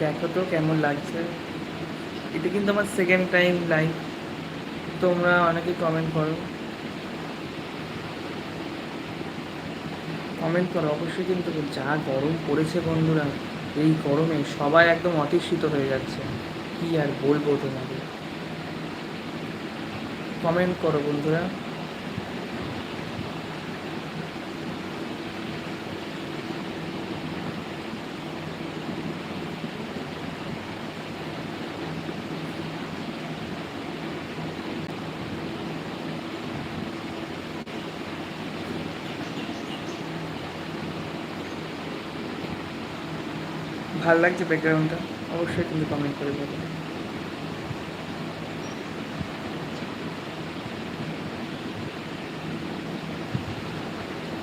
দেখো তো কেমন লাগছে। এটা কিন্তু আমার সেকেন্ড টাইম লাইভ তোমরা অনেকে কমেন্ট করো। কমেন্ট করো, অবশ্যই কিন্তু যা গরম পড়েছে বন্ধুরা, এই গরমে সবাই একদম অতিষ্ঠিত হয়ে যাচ্ছে। কি আর বলব তোমাকে কমেন্ট করো বন্ধুরা। ভালো লাগছে ব্যাকগ্রাউন্ডটা অবশ্যই কিন্তু কমেন্ট করে বলো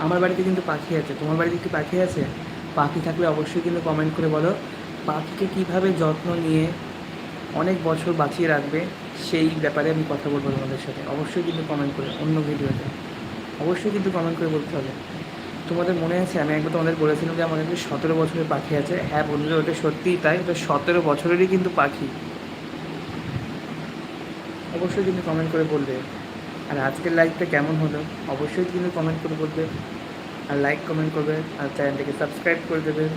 আমার বাড়িতে কিন্তু পাখি আছে, তোমার বাড়িতে কি পাখি আছে? পাখি থাকলে অবশ্যই কিন্তু কমেন্ট করে বলো। পাখিকে কীভাবে যত্ন নিয়ে অনেক বছর বাঁচিয়ে রাখবে, সেই ব্যাপারে আমি কথা বলব তোমাদের সাথে। অবশ্যই কিন্তু কমেন্ট করে, অন্য ভিডিওতে অবশ্যই কিন্তু কমেন্ট করে বলতে হবে। তোমাদের মনে আছে? আমি একবার তোমাদের বলেছিলাম যে আমাদের সতেরো বছরের পাখি আছে। হ্যাঁ বন্ধুরা, ওটা সত্যিই তাই। ওটা সতেরো বছরেরই কিন্তু পাখি। অবশ্যই কিন্তু কমেন্ট করে বলবে। আর আজকের লাইফটা কেমন হলো? অবশ্যই কিন্তু কমেন্ট করে বলবে। আর লাইক কমেন্ট করবে। আর চ্যানেলটাকে সাবস্ক্রাইব করে দেবে।